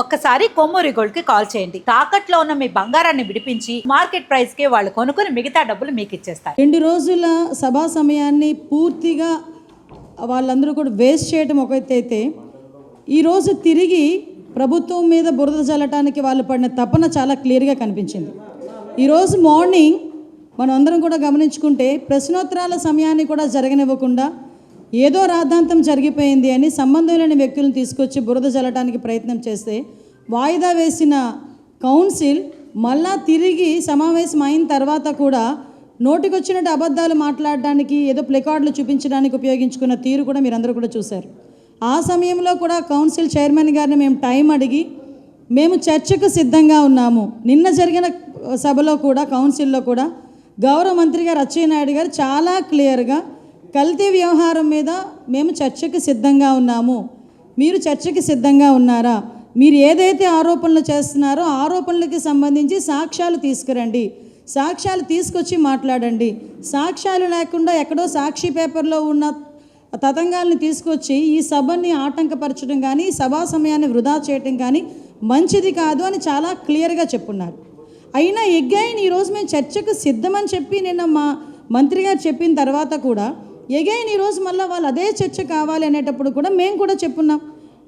ఒక్కసారి కొమ్మూరి గోల్డ్కి కాల్ చేయండి. తాకట్లో ఉన్న మీ బంగారాన్ని విడిపించి మార్కెట్ ప్రైస్కి వాళ్ళు కొనుక్కుని మిగతా డబ్బులు మీకు ఇచ్చేస్తారు. రెండు రోజుల సభా సమయాన్ని పూర్తిగా వాళ్ళందరూ కూడా వేస్ట్ చేయడం ఒక అయితే ఈరోజు తిరిగి ప్రభుత్వం మీద బురద చల్లటానికి వాళ్ళు పడిన తపన చాలా క్లియర్గా కనిపించింది. ఈరోజు మార్నింగ్ మనం అందరం కూడా గమనించుకుంటే ప్రశ్నోత్తరాల సమయాన్ని కూడా జరగనివ్వకుండా ఏదో రాద్ధాంతం జరిగిపోయింది అని సంబంధం లేని వ్యక్తులను తీసుకొచ్చి బురద చల్లటానికి ప్రయత్నం చేస్తే వాయిదా వేసిన కౌన్సిల్ మళ్ళా తిరిగి సమావేశం అయిన తర్వాత కూడా నోటికొచ్చినట్టు అబద్ధాలు మాట్లాడడానికి ఏదో ప్లెకార్డులు చూపించడానికి ఉపయోగించుకున్న తీరు కూడా మీరందరూ కూడా చూశారు. ఆ సమయంలో కూడా కౌన్సిల్ చైర్మన్ గారిని మేము టైం అడిగి మేము చర్చకు సిద్ధంగా ఉన్నాము. నిన్న జరిగిన సభలో కూడా కౌన్సిల్లో కూడా గౌరవ మంత్రి గారు అచ్చెన్నాయుడు గారు చాలా క్లియర్గా కల్తీ వ్యవహారం మీద మేము చర్చకు సిద్ధంగా ఉన్నాము. మీరు చర్చకి సిద్ధంగా ఉన్నారా? మీరు ఏదైతే ఆరోపణలు చేస్తున్నారో ఆరోపణలకి సంబంధించి సాక్ష్యాలు తీసుకురండి. సాక్ష్యాలు తీసుకొచ్చి మాట్లాడండి. సాక్ష్యాలు లేకుండా ఎక్కడో సాక్షి పేపర్లో ఉన్న తతంగాల్ని తీసుకొచ్చి ఈ సభని ఆటంకపరచడం కానీ సభా సమయాన్ని వృధా చేయటం కానీ మంచిది కాదు అని చాలా క్లియర్గా చెప్పున్నారు. అయినా ఎగైన్ ఈరోజు మేము చర్చకు సిద్ధమని చెప్పి నిన్న మా మంత్రి గారు చెప్పిన తర్వాత కూడా ఎగైన్ ఈరోజు మళ్ళీ వాళ్ళు అదే చర్చ కావాలి అనేటప్పుడు కూడా మేము కూడా చెప్పున్నాం.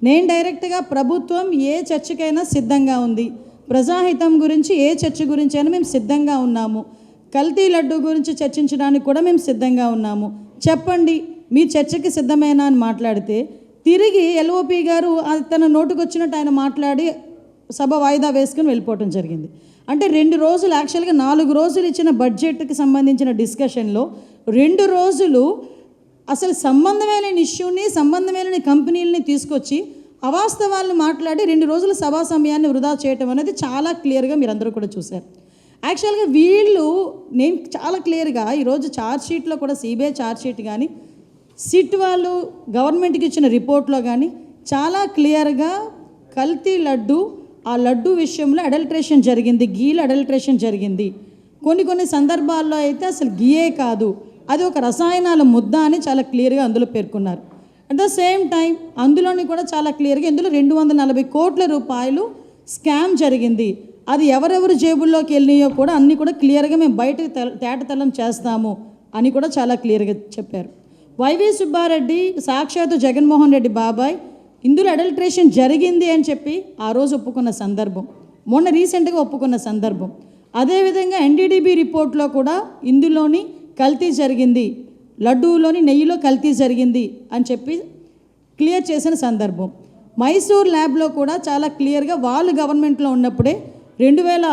నేను డైరెక్ట్గా ప్రభుత్వం ఏ చర్చకైనా సిద్ధంగా ఉంది. ప్రజాహితం గురించి ఏ చర్చ గురించి అయినా మేము సిద్ధంగా ఉన్నాము. కల్తీ లడ్డు గురించి చర్చించడానికి కూడా మేము సిద్ధంగా ఉన్నాము. చెప్పండి మీ చర్చకి సిద్ధమేనా అని మాట్లాడితే తిరిగి ఎల్ఓపి గారు తన నోటుకొచ్చినట్టు ఆయన మాట్లాడి సభ వాయిదా వేసుకుని వెళ్ళిపోవటం జరిగింది. అంటే రెండు రోజులు యాక్చువల్గా నాలుగు రోజులు ఇచ్చిన బడ్జెట్కి సంబంధించిన డిస్కషన్లో రెండు రోజులు అసలు సంబంధమే లేని ఇష్యూని సంబంధమే లేని కంపెనీలని తీసుకొచ్చి అవాస్తవాలను మాట్లాడి రెండు రోజుల సభా సమయాన్ని వృధా చేయటం అనేది చాలా క్లియర్గా మీరందరూ కూడా చూశారు. యాక్చువల్గా వీళ్ళు నేను చాలా క్లియర్గా ఈరోజు ఛార్జ్ షీట్లో కూడా సిబిఐ ఛార్జ్ షీట్ కానీ సిట్ వాళ్ళు గవర్నమెంట్కి ఇచ్చిన రిపోర్ట్లో కానీ చాలా క్లియర్గా కల్తీ లడ్డు ఆ లడ్డు విషయంలో అడల్ట్రేషన్ జరిగింది గీలు అడల్ట్రేషన్ జరిగింది. కొన్ని కొన్ని సందర్భాల్లో అయితే అసలు గీయే కాదు. అది ఒక రసాయనాల ముద్ద అని చాలా క్లియర్గా అందులో పేర్కొన్నారు. అట్ ద సేమ్ టైం అందులోని కూడా చాలా క్లియర్గా ఇందులో రెండు వందల నలభై కోట్ల రూపాయలు స్కామ్ జరిగింది. అది ఎవరెవరు జేబుల్లోకి వెళ్ళినాయో కూడా అన్నీ కూడా క్లియర్గా మేము బయట తేటతలం తేటతెల్లం చేస్తాము అని కూడా చాలా క్లియర్గా చెప్పారు. వైవి సుబ్బారెడ్డి సాక్షాత్తు జగన్మోహన్ రెడ్డి బాబాయ్ ఇందులో అడల్ట్రేషన్ జరిగింది అని చెప్పి ఆ రోజు ఒప్పుకున్న సందర్భం. మొన్న రీసెంట్గా ఒప్పుకున్న సందర్భం. అదేవిధంగా ఎన్డీడీబీ రిపోర్ట్లో కూడా ఇందులోని కల్తీ జరిగింది. లడ్డూలోని నెయ్యిలో కల్తీ జరిగింది అని చెప్పి క్లియర్ చేసిన సందర్భం. మైసూర్ ల్యాబ్లో కూడా చాలా క్లియర్గా వాళ్ళు గవర్నమెంట్లో ఉన్నప్పుడే రెండు వేల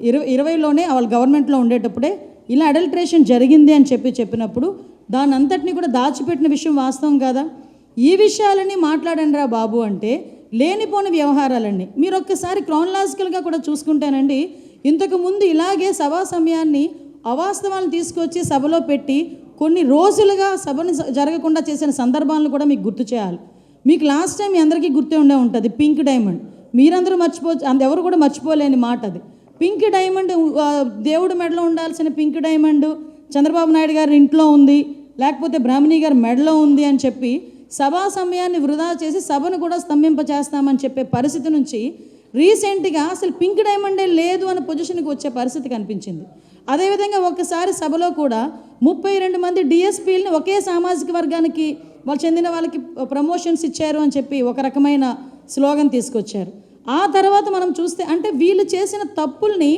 ఇరవై ఇరవైలోనే వాళ్ళు గవర్నమెంట్లో ఉండేటప్పుడే ఇలా అడల్ట్రేషన్ జరిగింది అని చెప్పి చెప్పినప్పుడు దాని అంతటిని కూడా దాచిపెట్టిన విషయం వాస్తవం కదా? ఈ విషయాలన్నీ మాట్లాడండి రా బాబు అంటే లేనిపోని వ్యవహారాలండి. మీరు ఒక్కసారి క్రానలాజికల్గా కూడా చూసుకుంటేనండి ఇంతకుముందు ఇలాగే సభా సమయాన్ని అవాస్తవాలను తీసుకొచ్చి సభలో పెట్టి కొన్ని రోజులుగా సభను జరగకుండా చేసిన సందర్భాలను కూడా మీకు గుర్తు చేయాలి. మీకు లాస్ట్ టైం మీ అందరికీ గుర్తే ఉండే ఉంటుంది పింక్ డైమండ్ మీరందరూ మర్చిపో అంత ఎవరు కూడా మర్చిపోలేని మాట అది. పింక్ డైమండ్ దేవుడు దేవుడి మెడలో ఉండాల్సిన పింక్ డైమండ్ చంద్రబాబు నాయుడు గారి ఇంట్లో ఉంది లేకపోతే బ్రాహ్మణి గారి మెడలో ఉంది అని చెప్పి సభా సమయాన్ని వృధా చేసి సభను కూడా స్తంభింప చేస్తామని చెప్పే పరిస్థితి నుంచి రీసెంట్గా అసలు పింక్ డైమండే లేదు అనే పొజిషన్కి వచ్చే పరిస్థితి కనిపించింది. అదేవిధంగా ఒకసారి సభలో కూడా ముప్పై రెండు మంది డిఎస్పీలని ఒకే సామాజిక వర్గానికి వాళ్ళు చెందిన వాళ్ళకి ప్రమోషన్స్ ఇచ్చారు అని చెప్పి ఒక రకమైన స్లోగన్ తీసుకొచ్చారు. ఆ తర్వాత మనం చూస్తే అంటే వీళ్ళు చేసిన తప్పుల్ని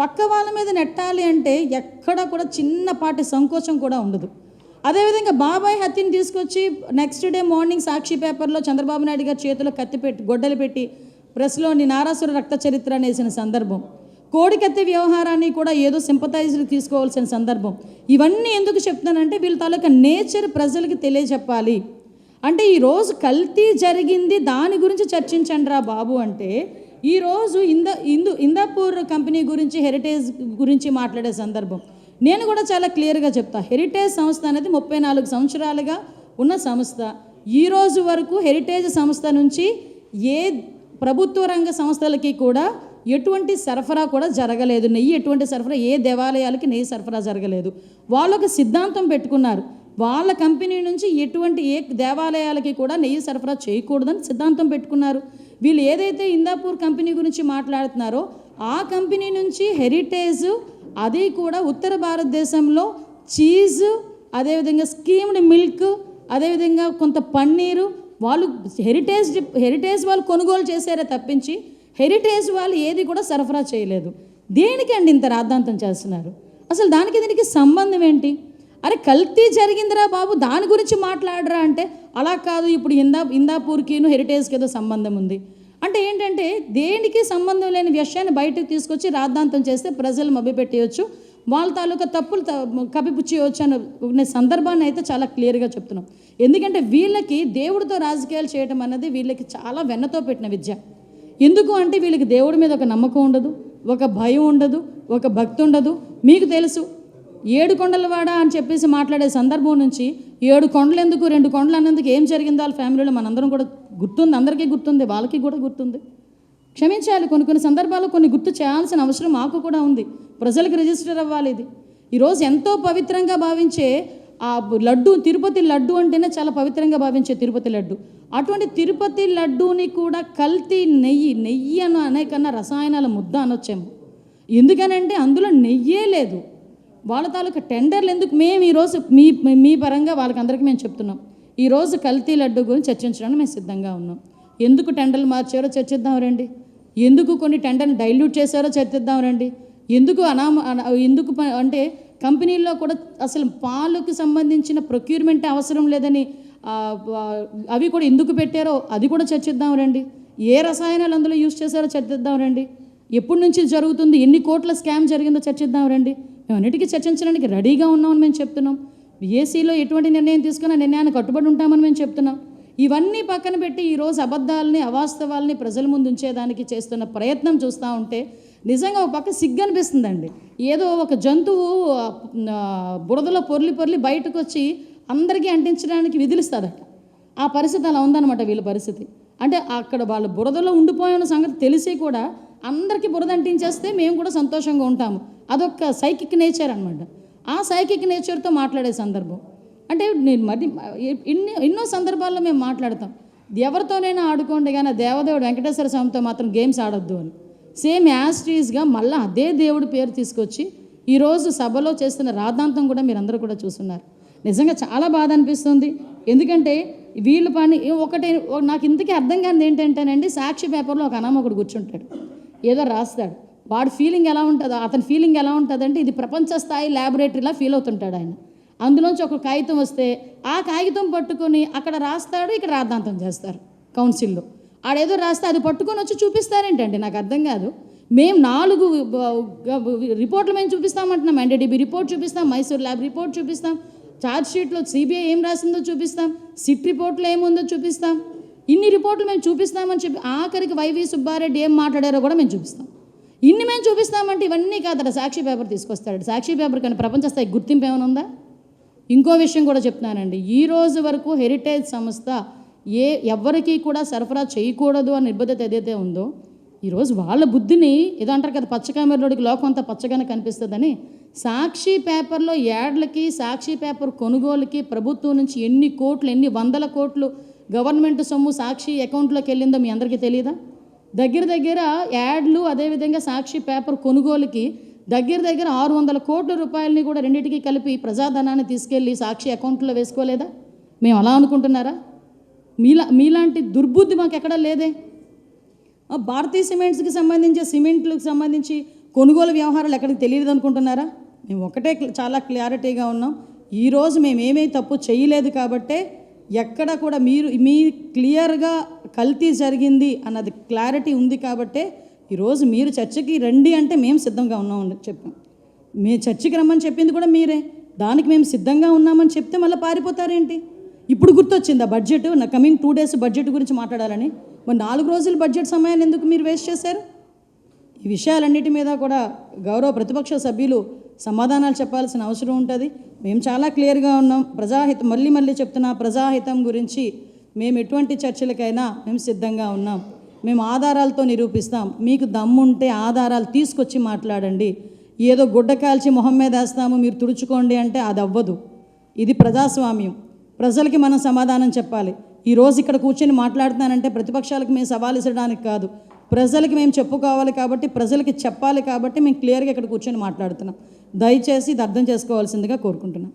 పక్క వాళ్ళ మీద నెట్టాలి అంటే ఎక్కడ కూడా చిన్నపాటి సంకోచం కూడా ఉండదు. అదేవిధంగా బాబాయ్ హత్యని తీసుకొచ్చి నెక్స్ట్ డే మార్నింగ్ సాక్షి పేపర్లో చంద్రబాబు నాయుడు గారి చేతిలో కత్తి పెట్టి గొడ్డలు పెట్టి ప్రెస్లోని నారాసుర రక్త చరిత్ర అనేసిన సందర్భం. కోడికత్తి వ్యవహారాన్ని కూడా ఏదో సింపతైజ్లు తీసుకోవాల్సిన సందర్భం. ఇవన్నీ ఎందుకు చెప్తానంటే వీళ్ళ తాలూకా నేచర్ ప్రజలకి తెలియజెప్పాలి. అంటే ఈరోజు కల్తీ జరిగింది దాని గురించి చర్చించండి రా బాబు అంటే ఈరోజు ఇంద ఇందు ఇందాపూర్ కంపెనీ గురించి హెరిటేజ్ గురించి మాట్లాడే సందర్భం. నేను కూడా చాలా క్లియర్గా చెప్తా. హెరిటేజ్ సంస్థ అనేది ముప్పై నాలుగు సంవత్సరాలుగా ఉన్న సంస్థ. ఈ రోజు వరకు హెరిటేజ్ సంస్థ నుంచి ఏ ప్రభుత్వ రంగ సంస్థలకి కూడా ఎటువంటి సరఫరా కూడా జరగలేదు. నెయ్యి ఎటువంటి సరఫరా ఏ దేవాలయాలకి నెయ్యి సరఫరా జరగలేదు. వాళ్ళు ఒక సిద్ధాంతం పెట్టుకున్నారు. వాళ్ళ కంపెనీ నుంచి ఎటువంటి ఏ దేవాలయాలకి కూడా నెయ్యి సరఫరా చేయకూడదని సిద్ధాంతం పెట్టుకున్నారు. వీళ్ళు ఏదైతే ఇందాపూర్ కంపెనీ గురించి మాట్లాడుతున్నారో ఆ కంపెనీ నుంచి హెరిటేజ్ అది కూడా ఉత్తర భారతదేశంలో చీజ్ అదేవిధంగా స్కీమ్డ్ మిల్క్ అదేవిధంగా కొంత పన్నీరు వాళ్ళు హెరిటేజ్ హెరిటేజ్ వాళ్ళు కొనుగోలు చేశారే తప్పించి హెరిటేజ్ వాళ్ళు ఏది కూడా సరఫరా చేయలేదు. దేనికి అండి ఇంత రాద్ధాంతం చేస్తున్నారు? అసలు దానికి దీనికి సంబంధం ఏంటి? అరే కల్తీ జరిగిందిరా బాబు దాని గురించి మాట్లాడరా అంటే అలా కాదు ఇప్పుడు ఇందా ఇందాపూర్కిను హెరిటేజ్కి ఏదో సంబంధం ఉంది. అంటే ఏంటంటే దేనికి సంబంధం లేని విషయాన్ని బయటకు తీసుకొచ్చి రాద్ధాంతం చేస్తే ప్రజలు మభ్యపెట్టేయచ్చు వాళ్ళ తాలూకా తప్పులు త- అనే అనే సందర్భాన్ని అయితే చాలా క్లియర్గా చెప్తున్నాం. ఎందుకంటే వీళ్ళకి దేవుడితో రాజకీయాలు చేయడం అన్నది వీళ్ళకి చాలా వెన్నతో పెట్టిన విద్య. ఎందుకు అంటే వీళ్ళకి దేవుడి మీద ఒక నమ్మకం ఉండదు ఒక భయం ఉండదు ఒక భక్తి ఉండదు. మీకు తెలుసు ఏడు కొండలవాడ అని చెప్పేసి మాట్లాడే సందర్భం నుంచి ఏడు కొండలు ఎందుకు రెండు కొండలు అన్నందుకు ఏం జరిగిందో వాళ్ళ ఫ్యామిలీలో మనందరం కూడా గుర్తుంది అందరికీ గుర్తుంది వాళ్ళకి కూడా గుర్తుంది. క్షమించాలి కొన్ని కొన్ని సందర్భాల్లో కొన్ని గుర్తు చేయాల్సిన అవసరం మాకు కూడా ఉంది. ప్రజలకు రిజిస్టర్ అవ్వాలి ఇది. ఈరోజు ఎంతో పవిత్రంగా భావించే ఆ లడ్డు తిరుపతి లడ్డు అంటేనే చాలా పవిత్రంగా భావించే తిరుపతి లడ్డు. అటువంటి తిరుపతి లడ్డూని కూడా కల్తీ నెయ్యి నెయ్యి అన్న అనేకన్నా రసాయనాల ముద్ద అనొచ్చేమో. ఎందుకనంటే అందులో నెయ్యే లేదు. వాళ్ళ తాలూకా టెండర్లు ఎందుకు? మేము ఈరోజు మీ మీ పరంగా వాళ్ళకి అందరికీ మేము చెప్తున్నాం. ఈరోజు కల్తీ లడ్డు గురించి చర్చించడానికి మేము సిద్ధంగా ఉన్నాం. ఎందుకు టెండర్లు మార్చారో చర్చిద్దాం రండి. ఎందుకు కొన్ని టెండర్ని డైల్యూట్ చేశారో చర్చిద్దాం రండి. ఎందుకు అనామ ఎందుకు ప- అంటే కంపెనీల్లో కూడా అసలు పాలకు సంబంధించిన ప్రొక్యూర్మెంట్ అవసరం లేదని అవి కూడా ఎందుకు పెట్టారో అది కూడా చర్చిద్దాం రండి. ఏ రసాయనాలు అందులో యూజ్ చేశారో చర్చిద్దాం రండి. ఎప్పటి నుంచి జరుగుతుంది ఎన్ని కోట్ల స్కామ్ జరిగిందో చర్చిద్దాం రండి. మేము అన్నిటికీ చర్చించడానికి రెడీగా ఉన్నామని మేము చెప్తున్నాం. ఏసీలో ఎటువంటి నిర్ణయం తీసుకున్న నిర్ణయాన్ని కట్టుబడి ఉంటామని మేము చెప్తున్నాం. ఇవన్నీ పక్కన పెట్టి ఈరోజు అబద్ధాలని అవాస్తవాల్ని ప్రజల ముందు ఉంచేదానికి చేస్తున్న ప్రయత్నం చూస్తూ ఉంటే నిజంగా ఒక పక్క సిగ్గు అనిపిస్తుందండి ఏదో ఒక జంతువు బురదలో పొర్లి పొర్లి బయటకు వచ్చి అందరికీ అంటించడానికి విధులుస్తుందట ఆ పరిస్థితి అలా ఉందన్నమాట వీళ్ళ పరిస్థితి. అంటే అక్కడ వాళ్ళు బురదలో ఉండిపోయిన సంగతి తెలిసి కూడా అందరికీ బురద అంటించేస్తే మేము కూడా సంతోషంగా ఉంటాము. అదొక సైకిక్ నేచర్ అనమాట ఆ సైకిక్ నేచర్తో మాట్లాడే సందర్భం. అంటే నేను మరి ఎన్ని ఎన్నో సందర్భాల్లో మేము మాట్లాడతాం. ఎవరితోనైనా ఆడుకోండి కానీ దేవదేవుడు వెంకటేశ్వర స్వామితో మాత్రం గేమ్స్ ఆడొద్దు అని. సేమ్ యాస్టీస్గా మళ్ళీ అదే దేవుడి పేరు తీసుకొచ్చి ఈరోజు సభలో చేస్తున్న రాద్ధాంతం కూడా మీరందరూ కూడా చూస్తున్నారు. నిజంగా చాలా బాధ అనిపిస్తుంది. ఎందుకంటే వీళ్ళు పని ఒకటే నాకు ఇంతకీ అర్థం కానిది ఏంటంటేనండి సాక్షి పేపర్లో ఒక అనామకుడు కూర్చుంటాడు. ఏదో రాస్తాడు. వాడి ఫీలింగ్ ఎలా ఉంటుందో అతని ఫీలింగ్ ఎలా ఉంటుందంటే ఇది ప్రపంచ స్థాయి ల్యాబొరేటరీలా ఫీల్ అవుతుంటాడు ఆయన. అందులోంచి ఒక కాగితం వస్తే ఆ కాగితం పట్టుకొని అక్కడ రాస్తాడు ఇక్కడ రాద్ధాంతం చేస్తారు. కౌన్సిల్లో ఆడేదో రాస్తే అది పట్టుకొని వచ్చి చూపిస్తారేంటండి? నాకు అర్థం కాదు. మేము నాలుగు రిపోర్ట్లు మేము చూపిస్తామంటున్నాం. ఎన్డీడీబీ రిపోర్ట్ చూపిస్తాం. మైసూర్ ల్యాబ్ రిపోర్ట్ చూపిస్తాం. ఛార్జ్ షీట్లో సిబిఐ ఏం రాసిందో చూపిస్తాం. సిట్ రిపోర్ట్లో ఏముందో చూపిస్తాం. ఇన్ని రిపోర్ట్లు మేము చూపిస్తామని చెప్పి ఆఖరికి వైవి సుబ్బారెడ్డి ఏం మాట్లాడారో కూడా మేము చూపిస్తాం. ఇన్ని మేము చూపిస్తామంటే ఇవన్నీ కాదట సాక్షి పేపర్ తీసుకొస్తాడు సాక్షి పేపర్ కానీ ప్రపంచ స్థాయి గుర్తింపు ఏమైనా ఉందా? ఇంకో విషయం కూడా చెప్తున్నానండి. ఈ రోజు వరకు హెరిటేజ్ సంస్థ ఏ ఎవరికీ కూడా సరఫరా చేయకూడదు అనే నిర్బద్ధత ఏదైతే ఉందో ఈరోజు వాళ్ళ బుద్ధిని ఏదో అంటారు కదా పచ్చకామెరలోడికి లోకం అంతా పచ్చగానే కనిపిస్తుందని సాక్షి పేపర్లో యాడ్లకి సాక్షి పేపర్ కొనుగోలుకి ప్రభుత్వం నుంచి ఎన్ని కోట్లు ఎన్ని వందల కోట్లు గవర్నమెంట్ సొమ్ము సాక్షి అకౌంట్లోకి వెళ్ళిందో మీ అందరికీ తెలియదా దగ్గర దగ్గర యాడ్లు అదేవిధంగా సాక్షి పేపర్ కొనుగోలుకి దగ్గర దగ్గర ఆరు వందల కోట్ల రూపాయలని కూడా రెండింటికి కలిపి ప్రజాధనాన్ని తీసుకెళ్ళి సాక్షి అకౌంట్లో వేసుకోలేదా? మేము అలా అనుకుంటున్నారా? మీలా మీలాంటి దుర్బుద్ధి మాకు ఎక్కడా లేదే భారతీయ సిమెంట్స్కి సంబంధించి సిమెంట్లకు సంబంధించి కొనుగోలు వ్యవహారాలు ఎక్కడికి తెలియదు అనుకుంటున్నారా? మేము ఒకటే చాలా క్లారిటీగా ఉన్నాం. ఈరోజు మేము ఏమీ తప్పు చేయలేదు కాబట్టే ఎక్కడ కూడా మీరు మీ క్లియర్గా కల్తీ జరిగింది అన్నది క్లారిటీ ఉంది కాబట్టే ఈరోజు మీరు చర్చకి రండి అంటే మేము సిద్ధంగా ఉన్నామని చెప్పాం. మీ చర్చికి రమ్మని చెప్పింది కూడా మీరే. దానికి మేము సిద్ధంగా ఉన్నామని చెప్తే మళ్ళీ పారిపోతారేంటి? ఇప్పుడు గుర్తొచ్చింది ఆ బడ్జెట్? నా కమింగ్ టూ డేస్ బడ్జెట్ గురించి మాట్లాడాలని. మరి నాలుగు రోజుల బడ్జెట్ సమయాన్ని ఎందుకు మీరు వేస్ట్ చేశారు? ఈ విషయాలన్నిటి మీద కూడా గౌరవ ప్రతిపక్ష సభ్యులు సమాధానాలు చెప్పాల్సిన అవసరం ఉంటుంది. మేము చాలా క్లియర్గా ఉన్నాం. ప్రజాహితం మళ్ళీ మళ్ళీ చెప్తున్నా ప్రజాహితం గురించి మేము ఎటువంటి చర్చలకైనా మేము సిద్ధంగా ఉన్నాం. మేము ఆధారాలతో నిరూపిస్తాం. మీకు దమ్ముంటే ఆధారాలు తీసుకొచ్చి మాట్లాడండి. ఏదో గుడ్డ కాల్చి మొహం మీద వేస్తాము మీరు తుడుచుకోండి అంటే అది అవ్వదు. ఇది ప్రజాస్వామ్యం. ప్రజలకి మనం సమాధానం చెప్పాలి. ఈ రోజు ఇక్కడ కూర్చొని మాట్లాడుతున్నానంటే ప్రతిపక్షాలకు మేము సవాల్ ఇచ్చడానికి కాదు. ప్రజలకి మేము చెప్పుకోవాలి కాబట్టి ప్రజలకి చెప్పాలి కాబట్టి మేము క్లియర్గా ఇక్కడ కూర్చొని మాట్లాడుతున్నాం. దయచేసి ఇది అర్థం చేసుకోవాల్సిందిగా కోరుకుంటున్నాం.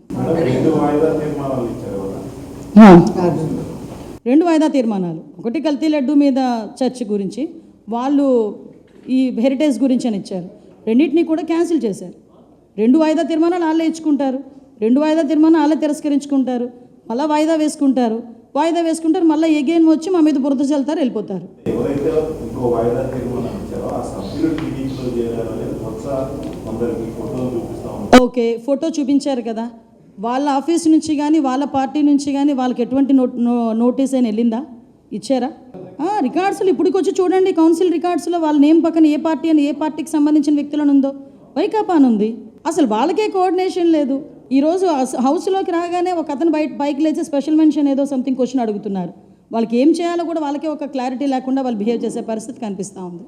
రెండు వాయిదా తీర్మానాలు ఒకటి కల్తీ లడ్డు మీద చర్చ గురించి వాళ్ళు ఈ హెరిటేజ్ గురించి అని ఇచ్చారు. రెండింటినీ కూడా క్యాన్సిల్ చేశారు. రెండు వాయిదా తీర్మానాలు వాళ్ళే ఇచ్చుకుంటారు. రెండు వాయిదా తీర్మానం వాళ్ళే తిరస్కరించుకుంటారు. మళ్ళీ వాయిదా వేసుకుంటారు. వాయిదా వేసుకుంటారు మళ్ళీ ఎగైన్ వచ్చి మా మీద బురద చల్లుతారు వెళ్ళిపోతారు. ఓకే ఫోటో చూపించారు కదా. వాళ్ళ ఆఫీస్ నుంచి కానీ వాళ్ళ పార్టీ నుంచి కానీ వాళ్ళకి ఎటువంటి నోటీస్ అయినా వెళ్ళిందా? ఇచ్చారా? రికార్డ్స్లో ఇప్పటికి వచ్చి చూడండి కౌన్సిల్ రికార్డ్స్లో వాళ్ళ నేమ్ పక్కన ఏ పార్టీ అని ఏ పార్టీకి సంబంధించిన వ్యక్తులను ఉందో. వైకాపా అని ఉంది అసలు వాళ్ళకే కోఆర్డినేషన్ లేదు. ఈరోజు హౌస్- హౌస్లోకి రాగానే ఒక అతను బయట బైక్ లేచి స్పెషల్ మెన్షన్ ఏదో సంథింగ్ క్వశ్చన్ అడుగుతున్నారు. వాళ్ళకి ఏం చేయాలో కూడా వాళ్ళకే ఒక క్లారిటీ లేకుండా వాళ్ళు బిహేవ్ చేసే పరిస్థితి కనిపిస్తూ ఉంది.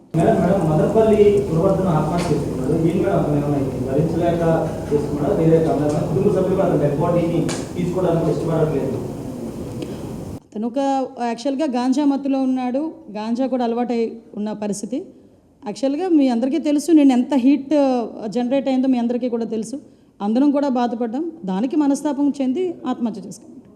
అతను ఒక యాక్చువల్గా గాంజా మత్తులో ఉన్నాడు. గాంజా కూడా అలవాటై ఉన్న పరిస్థితి. యాక్చువల్గా మీ అందరికీ తెలుసు నేను ఎంత హీట్ జనరేట్ అయిందో మీ అందరికీ కూడా తెలుసు. అందరం కూడా బాధపడ్డాం. దానికి మనస్తాపం చెంది ఆత్మహత్య చేసుకున్నాం.